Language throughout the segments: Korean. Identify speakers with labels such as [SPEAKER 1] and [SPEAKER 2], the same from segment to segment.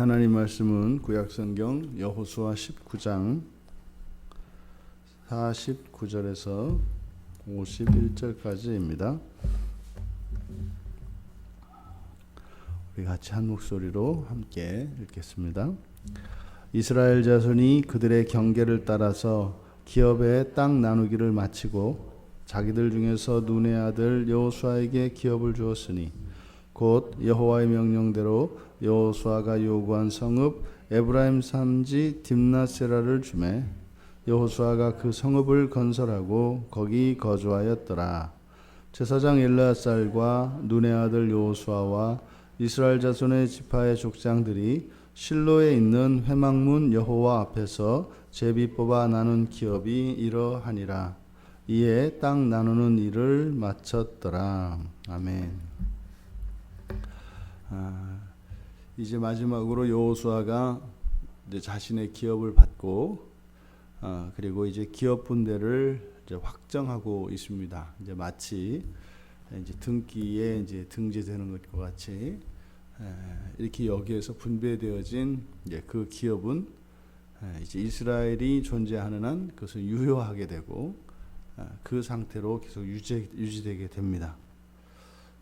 [SPEAKER 1] 하나님 말씀은 구약성경 여호수아 19장 49절에서 51절까지입니다. 우리 같이 한 목소리로 함께 읽겠습니다. 이스라엘 자손이 그들의 경계를 따라서 기업의 땅 나누기를 마치고 자기들 중에서 눈의 아들 여호수아에게 기업을 주었으니 곧 여호와의 명령대로 여호수아가 요구한 성읍 에브라임 산지 딥나세라를 주매 여호수아가 그 성읍을 건설하고 거기 거주하였더라. 제사장 엘라살과 눈의 아들 여호수아와 이스라엘 자손의 지파의 족장들이 실로에 있는 회막문 여호와 앞에서 제비 뽑아 나눈 기업이 이러하니라. 이에 땅 나누는 일을 마쳤더라. 아멘. 아, 이제 마지막으로 여호수아가 이제 자신의 기업을 받고 아, 그리고 이제 기업 분배를 이제 확정하고 있습니다. 이제 마치 이제 등기에 이제 등재되는 것과 같이 에, 이렇게 여기에서 분배되어진 이제 그 기업은 에, 이제 이스라엘이 존재하는 한 그것을 유효하게 되고 아, 그 상태로 계속 유지, 유지되게 됩니다.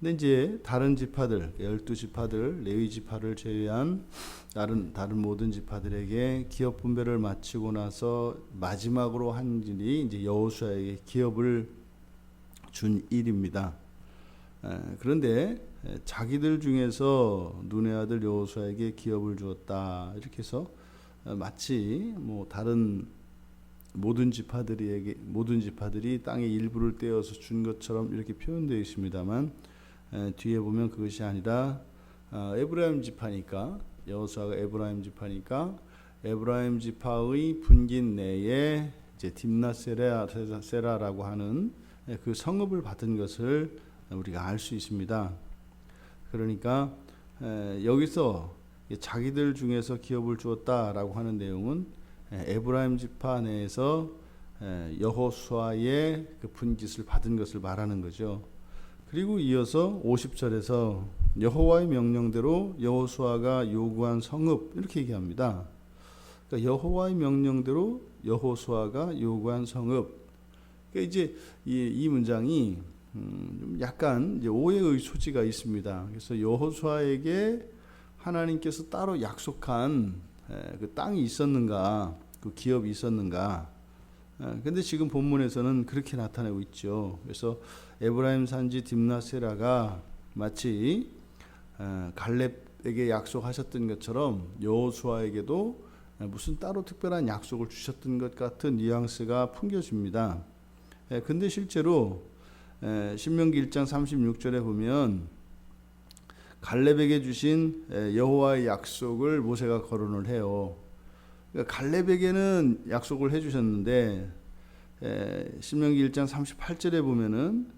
[SPEAKER 1] 근데 이제 다른 지파들, 열두 지파들, 레위 지파를 제외한 다른 다른 모든 지파들에게 기업 분배를 마치고 나서 마지막으로 한 일이 이제 여호수아에게 기업을 준 일입니다. 에, 그런데 에, 자기들 중에서 눈의 아들 여호수아에게 기업을 주었다 이렇게 해서 어, 마치 뭐 다른 모든 지파들에게 모든 지파들이 땅의 일부를 떼어서 준 것처럼 이렇게 표현되어 있습니다만 에, 뒤에 보면 그것이 아니라 어, 에브라임 지파니까 여호수아가 에브라임 지파니까 에브라임 지파의 분긴 내에 이제 딥나세라 라고 하는 그 성읍을 받은 것을 우리가 알 수 있습니다. 그러니까 에, 여기서 자기들 중에서 기업을 주었다라고 하는 내용은 에브라임 지파 내에서 여호수아의 그 분깃을 받은 것을 말하는 거죠. 그리고 이어서 50절에서 여호와의 명령대로 여호수아가 요구한 성읍 이렇게 얘기합니다. 그러니까 여호와의 명령대로 여호수아가 요구한 성읍. 그러니까 이제 이, 이 문장이 음, 좀 약간 오해의 소지가 있습니다. 그래서 여호수아에게 하나님께서 따로 약속한 그 땅이 있었는가, 그 기업이 있었는가. 근데 지금 본문에서는 그렇게 나타내고 있죠. 그래서 에브라임 산지 딥나세라가 마치 갈렙에게 약속하셨던 것처럼 여호수아에게도 무슨 따로 특별한 약속을 주셨던 것 같은 뉘앙스가 풍겨집니다. 근데 실제로 신명기 1장 36절에 보면 갈렙에게 주신 여호와의 약속을 모세가 거론을 해요. 그러니까 갈렙에게는 약속을 해주셨는데 신명기 1장 38절에 보면은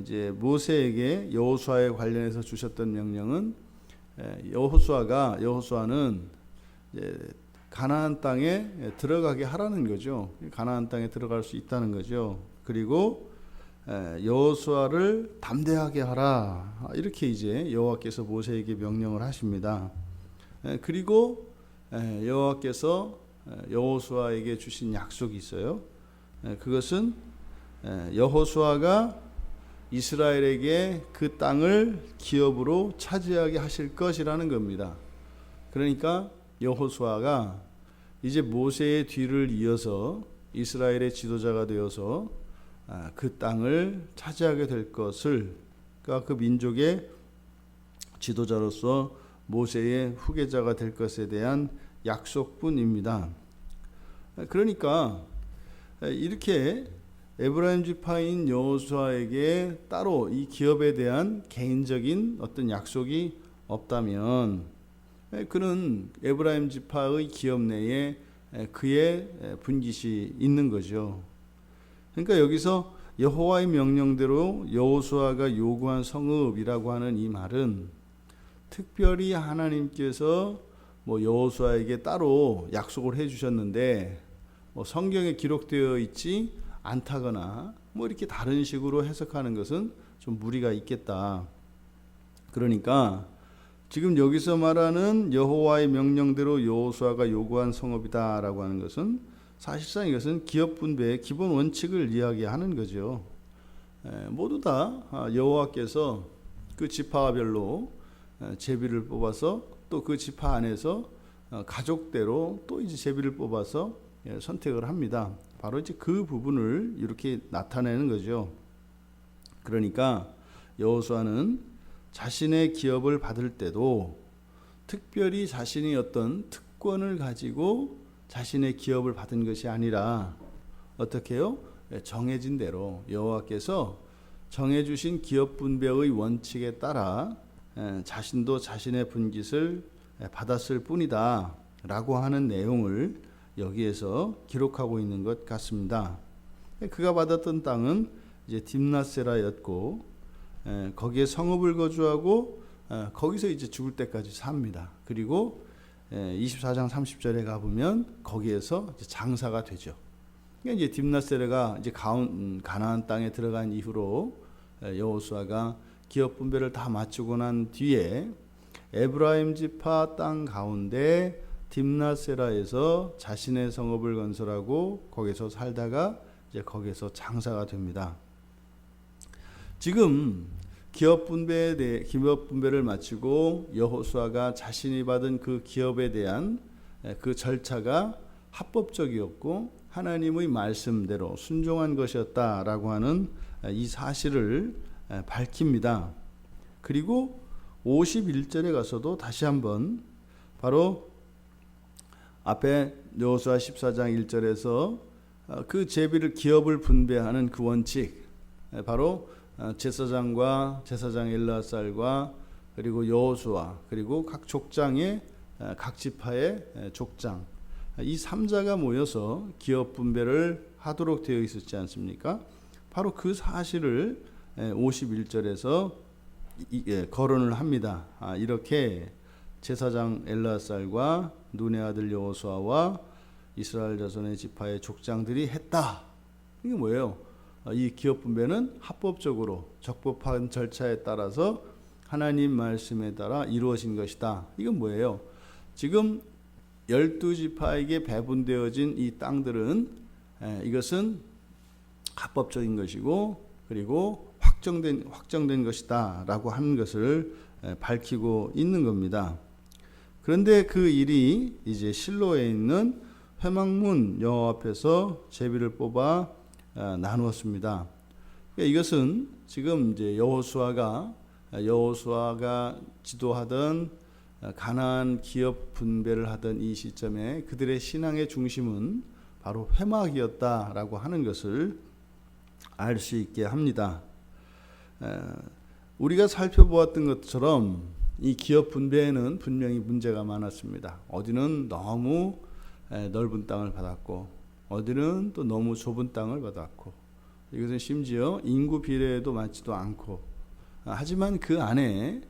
[SPEAKER 1] 이제 모세에게 여호수아에 관련해서 주셨던 명령은 여호수아가 여호수아는 가나안 땅에 들어가게 하라는 거죠. 가나안 땅에 들어갈 수 있다는 거죠. 그리고 여호수아를 담대하게 하라 이렇게 이제 여호와께서 모세에게 명령을 하십니다. 그리고 여호와께서 여호수아에게 주신 약속이 있어요. 그것은 여호수아가 이스라엘에게 그 땅을 기업으로 차지하게 하실 것이라는 겁니다. 그러니까 여호수아가 이제 모세의 뒤를 이어서 이스라엘의 지도자가 되어서 그 땅을 차지하게 될 것을 그러니까 그 민족의 지도자로서 모세의 후계자가 될 것에 대한 약속뿐입니다. 그러니까 이렇게 에브라임 지파인 여호수아에게 따로 이 기업에 대한 개인적인 어떤 약속이 없다면 그는 에브라임 지파의 기업 내에 그의 분깃이 있는 거죠. 그러니까 여기서 여호와의 명령대로 여호수아가 요구한 성읍이라고 하는 이 말은 특별히 하나님께서 뭐 여호수아에게 따로 약속을 해 주셨는데 뭐 성경에 기록되어 있지 않다거나 뭐 이렇게 다른 식으로 해석하는 것은 좀 무리가 있겠다. 그러니까 지금 여기서 말하는 여호와의 명령대로 여호수아가 요구한 성읍이다라고 하는 것은 사실상 이것은 기업 분배의 기본 원칙을 이야기하는 거죠. 에, 모두 다 아, 여호와께서 그 지파별로 에, 제비를 뽑아서 또 그 지파 안에서 어, 가족대로 또 이제 제비를 뽑아서 예, 선택을 합니다. 바로 이제 그 부분을 이렇게 나타내는 거죠. 그러니까 여호수아는 자신의 기업을 받을 때도 특별히 자신이 어떤 특권을 가지고 자신의 기업을 받은 것이 아니라 어떻게요? 예, 정해진 대로 여호와께서 정해주신 기업 분배의 원칙에 따라 예, 자신도 자신의 분깃을 예, 받았을 뿐이다라고 하는 내용을 여기에서 기록하고 있는 것 같습니다. 예, 그가 받았던 땅은 이제 딥나세라였고 에, 거기에 성읍을 거주하고 에, 거기서 이제 죽을 때까지 삽니다. 그리고 에, 24장 30절에 가 보면 거기에서 장사가 되죠. 그러니까 이제 딥나세라가 이제 음, 가나안 땅에 들어간 이후로 에, 여호수아가 기업 분배를 다 마치고 난 뒤에 에브라임 지파 땅 가운데 딥나세라에서 자신의 성읍을 건설하고 거기서 살다가 이제 거기서 장사가 됩니다. 지금 기업 분배에 대해 기업 분배를 마치고 여호수아가 자신이 받은 그 기업에 대한 그 절차가 합법적이었고 하나님의 말씀대로 순종한 것이었다라고 하는 이 사실을 밝힙니다. 그리고 51절에 가서도 다시 한번 바로 앞에 여호수아 14장 1절에서 그 제비를 기업을 분배하는 그 원칙 바로 어, 제사장과 제사장 엘라살과 그리고 여호수아 그리고 각 족장의 어, 각 지파의 족장 이 삼자가 모여서 기업 분배를 하도록 되어 있었지 않습니까? 바로 그 사실을 51절에서 예, 거론을 합니다. 아, 이렇게 제사장 엘라살과 눈의 아들 여호수아와 이스라엘 자손의 지파의 족장들이 했다. 이게 뭐예요? 어, 이 기업 분배는 합법적으로 적법한 절차에 따라서 하나님 말씀에 따라 이루어진 것이다. 이건 뭐예요? 지금 열두 지파에게 배분되어진 이 땅들은 이것은 합법적인 것이고 그리고 확정된 확정된 것이다라고 하는 것을 밝히고 있는 겁니다. 그런데 그 일이 이제 실로에 있는 회막문 여호와 앞에서 제비를 뽑아 어, 나누었습니다. 그러니까 이것은 지금 이제 여호수아가 여호수아가 지도하던 가나안 기업 분배를 하던 이 시점에 그들의 신앙의 중심은 바로 회막이었다라고 하는 것을 알 수 있게 합니다. 우리가 살펴보았던 것처럼 이 기업 분배에는 분명히 문제가 많았습니다. 어디는 너무 넓은 땅을 받았고 어디는 또 너무 좁은 땅을 받았고 이것은 심지어 인구 비례에도 맞지도 않고 아, 하지만 그 안에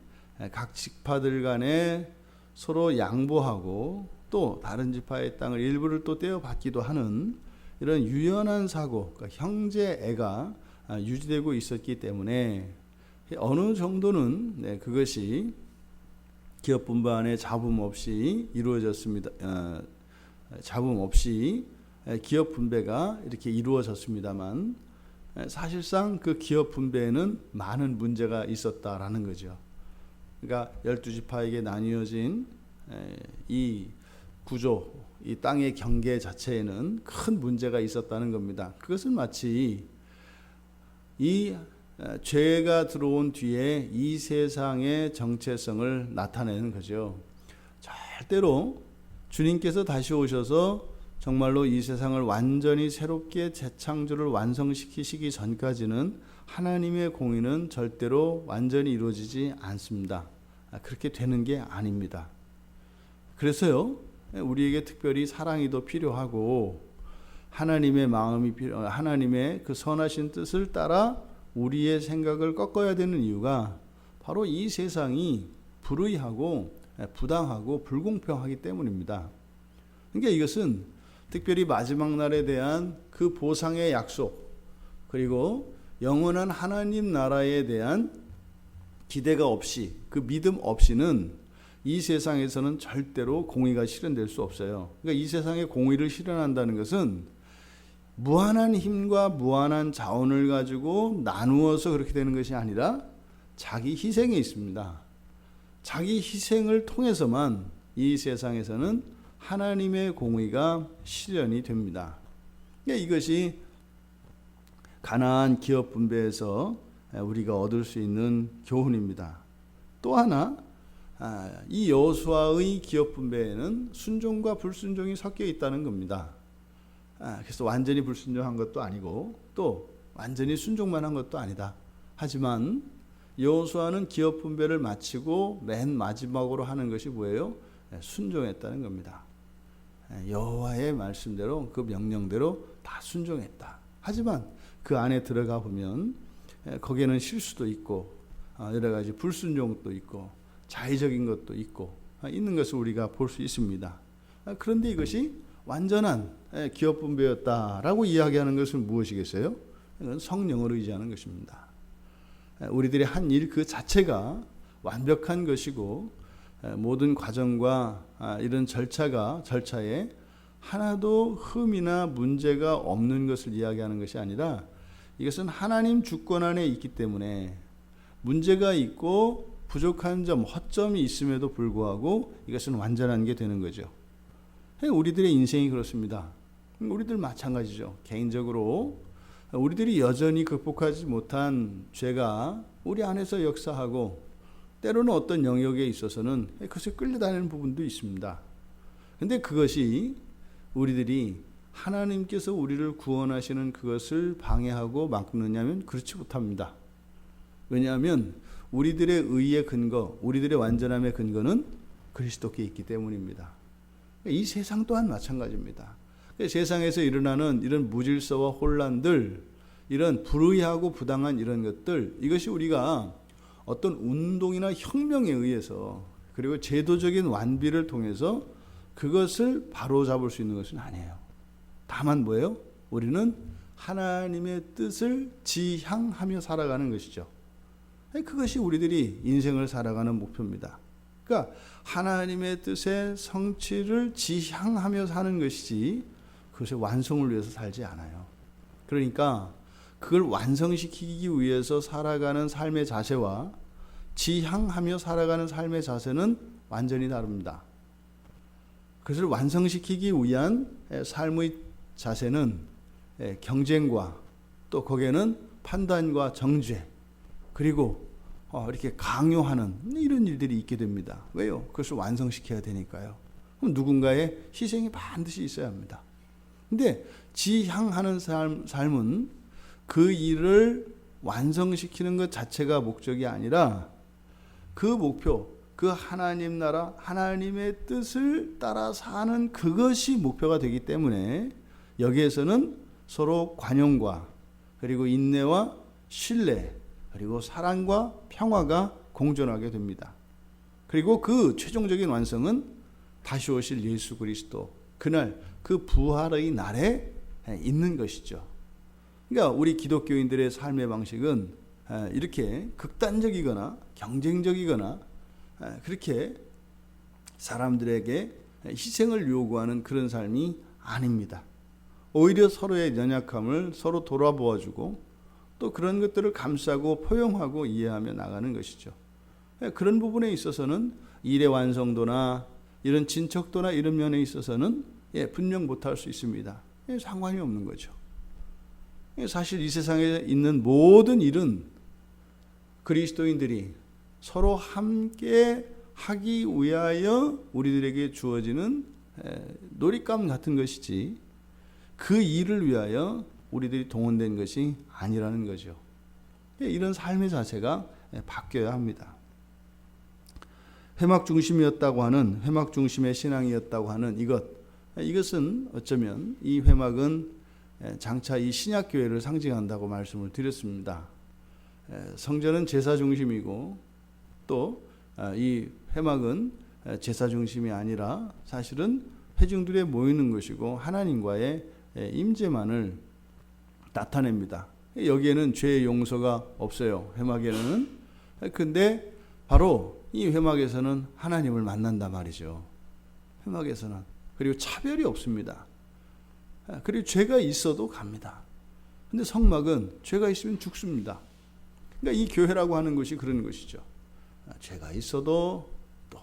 [SPEAKER 1] 각 지파들 간에 서로 양보하고 또 다른 지파의 땅을 일부를 또 떼어받기도 하는 이런 유연한 사고, 그러니까 형제애가 아, 유지되고 있었기 때문에 어느 정도는 네, 그것이 기업 분반의 잡음 없이 이루어졌습니다. 어, 잡음 없이 기업 분배가 이렇게 이루어졌습니다만 사실상 그 기업 분배에는 많은 문제가 있었다라는 거죠. 그러니까 열두 지파에게 나뉘어진 이 구조, 이 땅의 경계 자체에는 큰 문제가 있었다는 겁니다. 그것은 마치 이 죄가 들어온 뒤에 이 세상의 정체성을 나타내는 거죠. 절대로 주님께서 다시 오셔서 정말로 이 세상을 완전히 새롭게 재창조를 완성시키시기 전까지는 하나님의 공의는 절대로 완전히 이루어지지 않습니다. 아, 그렇게 되는 게 아닙니다. 그래서요, 우리에게 특별히 사랑이 더 필요하고 하나님의 마음이 필요, 하나님의 그 선하신 뜻을 따라 우리의 생각을 꺾어야 되는 이유가 바로 이 세상이 불의하고 부당하고 불공평하기 때문입니다. 그러니까 이것은 특별히 마지막 날에 대한 그 보상의 약속 그리고 영원한 하나님 나라에 대한 기대가 없이 그 믿음 없이는 이 세상에서는 절대로 공의가 실현될 수 없어요. 그러니까 이 세상에 공의를 실현한다는 것은 무한한 힘과 무한한 자원을 가지고 나누어서 그렇게 되는 것이 아니라 자기 희생에 있습니다. 자기 희생을 통해서만 이 세상에서는 하나님의 공의가 실현이 됩니다. 그러니까 이것이 가나안 기업 분배에서 우리가 얻을 수 있는 교훈입니다. 또 하나 아, 이 여호수아의 기업 분배에는 순종과 불순종이 섞여 있다는 겁니다. 아, 그래서 완전히 불순종한 것도 아니고 또 완전히 순종만 한 것도 아니다. 하지만 여호수아는 기업 분배를 마치고 맨 마지막으로 하는 것이 뭐예요? 네, 순종했다는 겁니다. 네, 여호와의 말씀대로 그 명령대로 다 순종했다. 하지만 그 안에 들어가 보면 네, 거기에는 실수도 있고 아, 여러 가지 불순종도 있고 자의적인 것도 있고 아, 있는 것을 우리가 볼 수 있습니다. 아, 그런데 이것이 완전한 기업 분배였다라고 이야기하는 것은 무엇이겠어요? 이건 성령을 의지하는 것입니다. 우리들이 한 일 그 자체가 완벽한 것이고 모든 과정과 이런 절차가 절차에 하나도 흠이나 문제가 없는 것을 이야기하는 것이 아니라 이것은 하나님 주권 안에 있기 때문에 문제가 있고 부족한 점, 허점이 있음에도 불구하고 이것은 완전한 게 되는 거죠. 우리들의 인생이 그렇습니다. 우리들 마찬가지죠. 개인적으로 우리들이 여전히 극복하지 못한 죄가 우리 안에서 역사하고 때로는 어떤 영역에 있어서는 그것에 끌려다니는 부분도 있습니다. 근데 그것이 우리들이 하나님께서 우리를 구원하시는 그것을 방해하고 막느냐면 그렇지 못합니다. 왜냐하면 우리들의 의의 근거, 우리들의 완전함의 근거는 그리스도께 있기 때문입니다. 이 세상 또한 마찬가지입니다. 세상에서 일어나는 이런 무질서와 혼란들, 이런 불의하고 부당한 이런 것들, 이것이 우리가 어떤 운동이나 혁명에 의해서 그리고 제도적인 완비를 통해서 그것을 바로 잡을 수 있는 것은 아니에요. 다만 뭐예요? 우리는 하나님의 뜻을 지향하며 살아가는 것이죠. 그것이 우리들이 인생을 살아가는 목표입니다. 그러니까 하나님의 뜻의 성취를 지향하며 사는 것이지 그것의 완성을 위해서 살지 않아요. 그러니까 그걸 완성시키기 위해서 살아가는 삶의 자세와 지향하며 살아가는 삶의 자세는 완전히 다릅니다. 그것을 완성시키기 위한 삶의 자세는 경쟁과 또 거기에는 판단과 정죄 그리고 어, 이렇게 강요하는 이런 일들이 있게 됩니다. 왜요? 그것을 완성시켜야 되니까요. 그럼 누군가의 희생이 반드시 있어야 합니다. 근데 지향하는 삶, 삶은 그 일을 완성시키는 것 자체가 목적이 아니라 그 목표, 그 하나님 나라, 하나님의 뜻을 따라 사는 그것이 목표가 되기 때문에 여기에서는 서로 관용과 그리고 인내와 신뢰 그리고 사랑과 평화가 공존하게 됩니다. 그리고 그 최종적인 완성은 다시 오실 예수 그리스도 그날 그 부활의 날에 있는 것이죠. 그러니까 우리 기독교인들의 삶의 방식은 이렇게 극단적이거나 경쟁적이거나 그렇게 사람들에게 희생을 요구하는 그런 삶이 아닙니다. 오히려 서로의 연약함을 서로 돌아보아주고 또 그런 것들을 감싸고 포용하고 이해하며 나가는 것이죠. 그런 부분에 있어서는 일의 완성도나 이런 진척도나 이런 면에 있어서는 예, 분명 못할 수 있습니다. 예, 상관이 없는 거죠. 예, 사실 이 세상에 있는 모든 일은 그리스도인들이 서로 함께 하기 위하여 우리들에게 주어지는 놀잇감 같은 것이지 그 일을 위하여 우리들이 동원된 것이 아니라는 거죠. 이런 삶의 자세가 바뀌어야 합니다. 회막 중심이었다고 하는 회막 중심의 신앙이었다고 하는 이것 이것은 어쩌면 이 회막은 장차 이 신약 교회를 상징한다고 말씀을 드렸습니다. 성전은 제사 중심이고 또 이 회막은 제사 중심이 아니라 사실은 회중들의 모이는 것이고 하나님과의 임재만을 나타냅니다. 여기에는 죄의 용서가 없어요. 회막에는. 근데 바로 이 회막에서는 하나님을 만난다 말이죠. 회막에서는 그리고 차별이 없습니다. 아, 그리고 죄가 있어도 갑니다. 근데 성막은 죄가 있으면 죽습니다. 그러니까 이 교회라고 하는 것이 그런 것이죠. 아, 죄가 있어도 또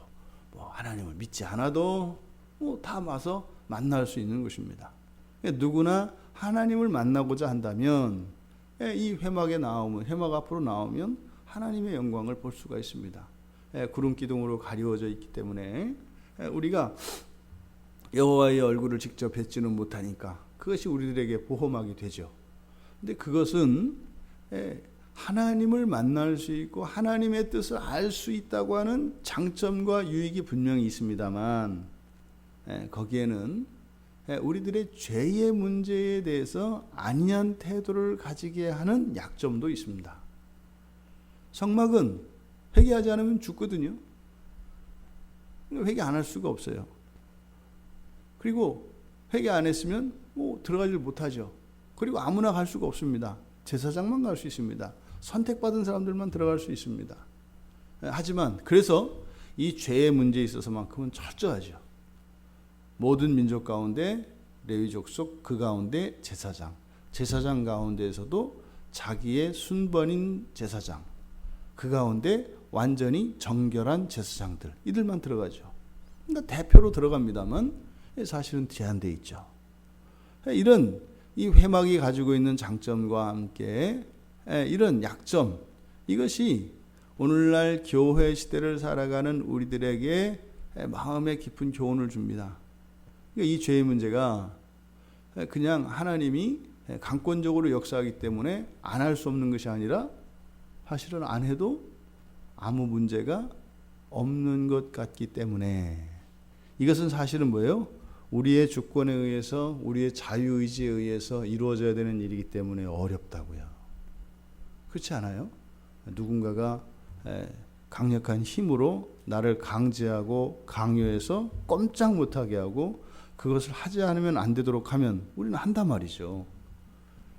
[SPEAKER 1] 뭐 하나님을 믿지 않아도 뭐다 와서 만날 수 있는 것입니다. 누구나 하나님을 만나고자 한다면 예, 이 회막에 나오면 회막 앞으로 나오면 하나님의 영광을 볼 수가 있습니다. 예, 구름 기둥으로 가리워져 있기 때문에 예, 우리가 여호와의 얼굴을 직접 뵙지는 못하니까 그것이 우리들에게 보호막이 되죠. 근데 그것은 예, 하나님을 만날 수 있고 하나님의 뜻을 알 수 있다고 하는 장점과 유익이 분명히 있습니다만 예, 거기에는 예, 우리들의 죄의 문제에 대해서 안이한 태도를 가지게 하는 약점도 있습니다. 성막은 회개하지 않으면 죽거든요. 회개 안 할 수가 없어요. 그리고 회개 안 했으면 뭐 들어가질 못하죠. 그리고 아무나 갈 수가 없습니다. 제사장만 갈 수 있습니다. 선택받은 사람들만 들어갈 수 있습니다. 예, 하지만 그래서 이 죄의 문제에 있어서만큼은 철저하죠. 모든 민족 가운데 레위 족 속 그 가운데 제사장, 제사장 가운데에서도 자기의 순번인 제사장, 그 가운데 완전히 정결한 제사장들 이들만 들어가죠. 그러니까 대표로 들어갑니다만 사실은 제한돼 있죠. 이런 이 회막이 가지고 있는 장점과 함께 이런 약점 이것이 오늘날 교회 시대를 살아가는 우리들에게 마음의 깊은 교훈을 줍니다. 그러니까 이 죄의 문제가 그냥 하나님이 강권적으로 역사하기 때문에 안 할 수 없는 것이 아니라 사실은 안 해도 아무 문제가 없는 것 같기 때문에 이것은 사실은 뭐예요? 우리의 주권에 의해서 우리의 자유의지에 의해서 이루어져야 되는 일이기 때문에 어렵다고요. 그렇지 않아요? 누군가가 강력한 힘으로 나를 강제하고 강요해서 꼼짝 못하게 하고 그것을 하지 않으면 안 되도록 하면 우리는 한단 말이죠.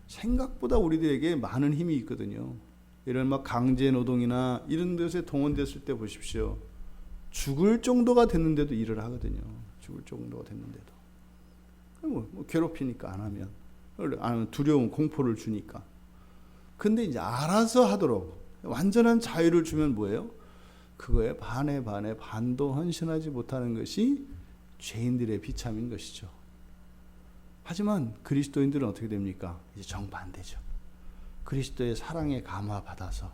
[SPEAKER 1] 생각보다 우리들에게 많은 힘이 있거든요. 이런 막 강제 노동이나 이런 데서 동원됐을 때 보십시오. 죽을 정도가 됐는데도 일을 하거든요. 죽을 정도가 됐는데도. 뭐, 뭐 괴롭히니까 안 하면. 안 하면 두려움, 공포를 주니까. 근데 이제 알아서 하도록 완전한 자유를 주면 뭐예요? 그거에 반에 반에 반도 헌신하지 못하는 것이 죄인들의 비참인 것이죠. 하지만 그리스도인들은 어떻게 됩니까? 이제 정반대죠. 그리스도의 사랑에 감화받아서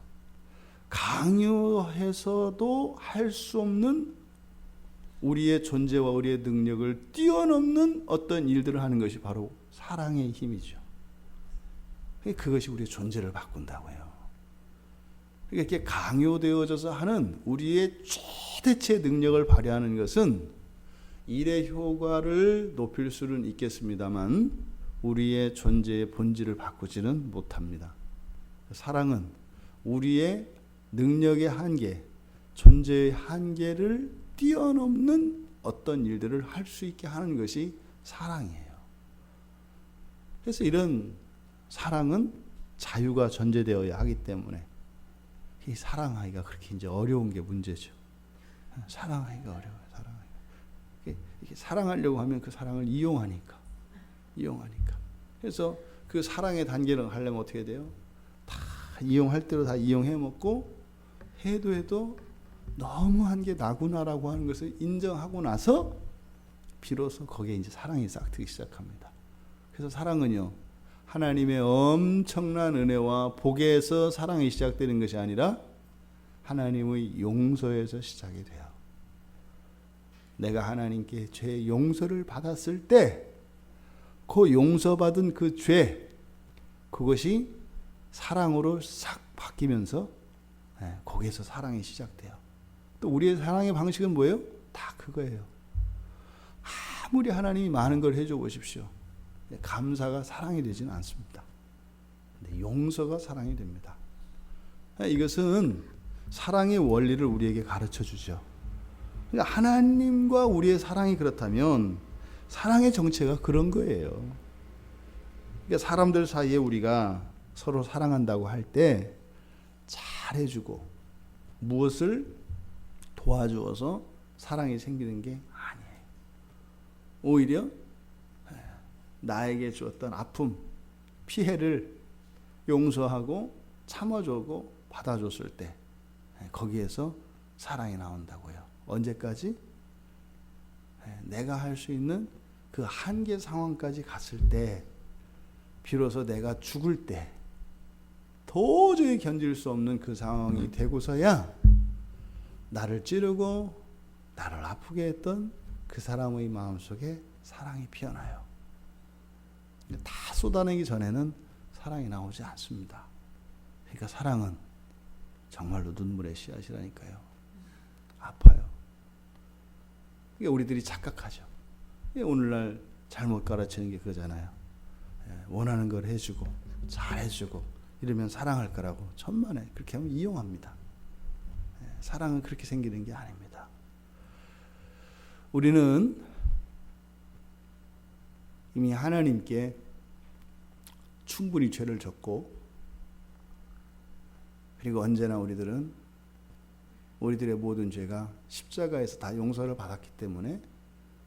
[SPEAKER 1] 강요해서도 할 수 없는 우리의 존재와 우리의 능력을 뛰어넘는 어떤 일들을 하는 것이 바로 사랑의 힘이죠. 그것이 우리의 존재를 바꾼다고요. 그러니까 이렇게 강요되어져서 하는 우리의 최대치의 능력을 발휘하는 것은 일의 효과를 높일 수는 있겠습니다만 우리의 존재의 본질을 바꾸지는 못합니다. 사랑은 우리의 능력의 한계, 존재의 한계를 뛰어넘는 어떤 일들을 할 수 있게 하는 것이 사랑이에요. 그래서 이런 사랑은 자유가 전제되어야 하기 때문에 이 사랑하기가 그렇게 이제 어려운 게 문제죠. 사랑하기가 어려워요. 이렇게 사랑하려고 하면 그 사랑을 이용하니까, 이용하니까. 그래서 그 사랑의 단계를 하려면 어떻게 돼요? 다 이용할 대로 다 이용해 먹고 해도 해도 너무한 게 나구나라고 하는 것을 인정하고 나서 비로소 거기에 이제 사랑이 싹 트기 시작합니다. 그래서 사랑은요, 하나님의 엄청난 은혜와 복에서 사랑이 시작되는 것이 아니라 하나님의 용서에서 시작이 돼요. 내가 하나님께 죄 용서를 받았을 때, 그 용서받은 그 죄, 그것이 사랑으로 싹 바뀌면서 네, 거기에서 사랑이 시작돼요. 또 우리의 사랑의 방식은 뭐예요? 다 그거예요. 아무리 하나님이 많은 걸 해줘 보십시오. 감사가 사랑이 되지는 않습니다. 근데 용서가 사랑이 됩니다. 이것은 사랑의 원리를 우리에게 가르쳐 주죠. 그러니까 하나님과 우리의 사랑이 그렇다면 사랑의 정체가 그런 거예요. 그러니까 사람들 사이에 우리가 서로 사랑한다고 할 때 잘해주고 무엇을 도와주어서 사랑이 생기는 게 아니에요. 오히려 나에게 주었던 아픔, 피해를 용서하고 참아주고 받아줬을 때 거기에서 사랑이 나온다고요. 언제까지? 내가 할 수 있는 그 한계 상황까지 갔을 때 비로소 내가 죽을 때 도저히 견딜 수 없는 그 상황이 되고서야 나를 찌르고 나를 아프게 했던 그 사람의 마음 속에 사랑이 피어나요. 다 쏟아내기 전에는 사랑이 나오지 않습니다. 그러니까 사랑은 정말로 눈물의 씨앗이라니까요. 아파요. 이게 우리들이 착각하죠. 오늘날 잘못 가르치는 게 그거잖아요. 예, 원하는 걸 해주고 잘 해주고 이러면 사랑할 거라고 천만에 그렇게 하면 이용합니다. 예, 사랑은 그렇게 생기는 게 아닙니다. 우리는 이미 하나님께 충분히 죄를 졌고 그리고 언제나 우리들은 우리들의 모든 죄가 십자가에서 다 용서를 받았기 때문에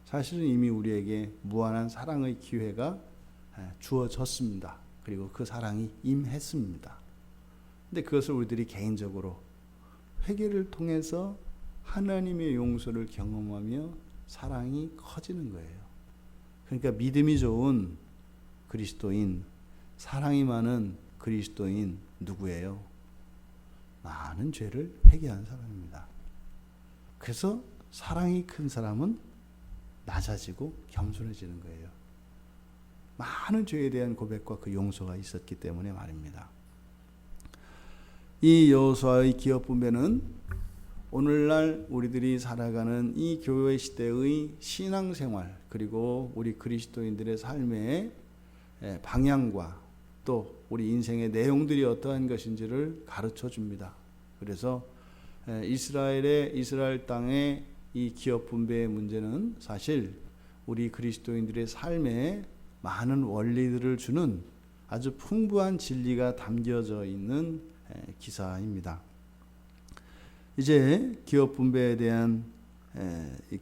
[SPEAKER 1] 사실은 이미 우리에게 무한한 사랑의 기회가 주어졌습니다. 그리고 그 사랑이 임했습니다. 근데 그것을 우리들이 개인적으로 회개를 통해서 하나님의 용서를 경험하며 사랑이 커지는 거예요. 그러니까 믿음이 좋은 그리스도인, 사랑이 많은 그리스도인 누구예요? 많은 죄를 회개한 사람입니다. 그래서 사랑이 큰 사람은 낮아지고 겸손해지는 거예요. 많은 죄에 대한 고백과 그 용서가 있었기 때문에 말입니다. 이 여호수아의 기업 분배는 오늘날 우리들이 살아가는 이 교회 시대의 신앙생활 그리고 우리 그리스도인들의 삶의 방향과 또 우리 인생의 내용들이 어떠한 것인지를 가르쳐 줍니다. 그래서 이스라엘의 이스라엘 땅의 이 기업 분배의 문제는 사실 우리 그리스도인들의 삶에 많은 원리들을 주는 아주 풍부한 진리가 담겨져 있는 기사입니다. 이제 기업 분배에 대한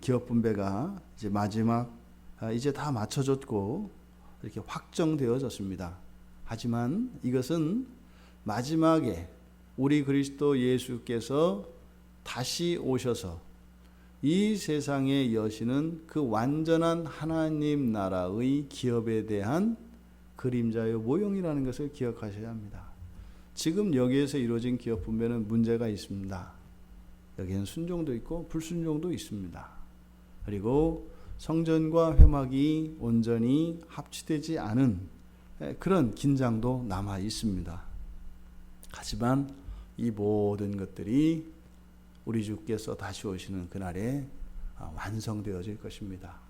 [SPEAKER 1] 기업 분배가 이제 마지막 아, 이제 다 맞춰졌고 이렇게 확정되어졌습니다. 하지만 이것은 마지막에 우리 그리스도 예수께서 다시 오셔서 이 세상에 여시는 그 완전한 하나님 나라의 기업에 대한 그림자의 모형이라는 것을 기억하셔야 합니다. 지금 여기에서 이루어진 기업 분배는 문제가 있습니다. 여기는 순종도 있고 불순종도 있습니다. 그리고 성전과 회막이 온전히 합치되지 않은 그런 긴장도 남아 있습니다. 하지만 이 모든 것들이 우리 주께서 다시 오시는 그날에 아, 완성되어질 것입니다.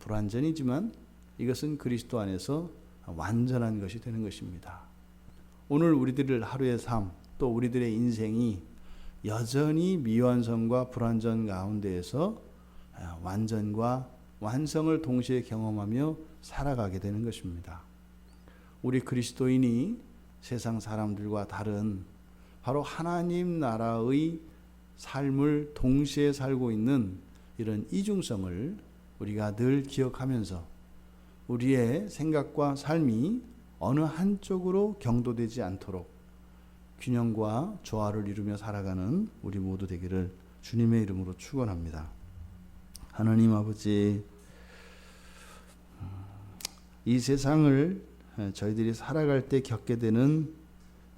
[SPEAKER 1] 불완전이지만 이것은 그리스도 안에서 완전한 것이 되는 것입니다. 오늘 우리들 하루의 삶, 또 우리들의 인생이 여전히 미완성과 불완전 가운데에서 아, 완전과 완성을 동시에 경험하며 살아가게 되는 것입니다. 우리 그리스도인이 세상 사람들과 다른 바로 하나님 나라의 삶을 동시에 살고 있는 이런 이중성을 우리가 늘 기억하면서 우리의 생각과 삶이 어느 한쪽으로 경도되지 않도록 균형과 조화를 이루며 살아가는 우리 모두 되기를 주님의 이름으로 축원합니다. 하나님 아버지 이 세상을 저희들이 살아갈 때 겪게 되는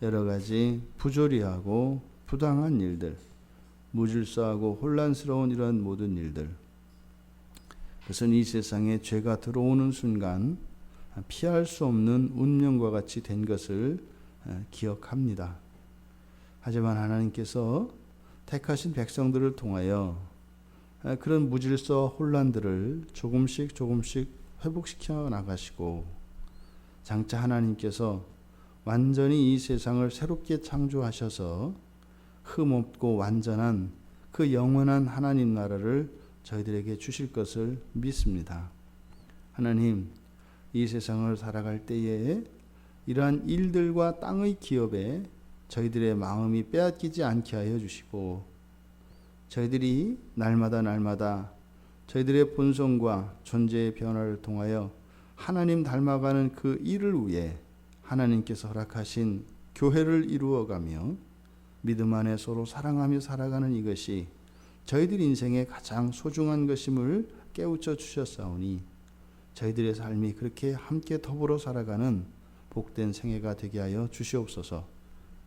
[SPEAKER 1] 여러 가지 부조리하고 부당한 일들, 무질서하고 혼란스러운 이런 모든 일들. 그것은 이 세상에 죄가 들어오는 순간 피할 수 없는 운명과 같이 된 것을 기억합니다. 하지만 하나님께서 택하신 백성들을 통하여 그런 무질서 혼란들을 조금씩 조금씩 회복시켜 나가시고 장차 하나님께서 완전히 이 세상을 새롭게 창조하셔서 흠없고 완전한 그 영원한 하나님 나라를 저희들에게 주실 것을 믿습니다. 하나님, 이 세상을 살아갈 때에 이러한 일들과 땅의 기업에 저희들의 마음이 빼앗기지 않게 하여 주시고 저희들이 날마다 날마다 저희들의 본성과 존재의 변화를 통하여 하나님 닮아가는 그 일을 위해 하나님께서 허락하신 교회를 이루어가며 믿음 안에 서로 사랑하며 살아가는 이것이 저희들 인생의 가장 소중한 것임을 깨우쳐 주셨사오니 저희들의 삶이 그렇게 함께 더불어 살아가는 복된 생애가 되게 하여 주시옵소서.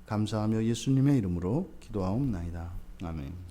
[SPEAKER 1] 감사하며 예수님의 이름으로 기도하옵나이다. 아멘.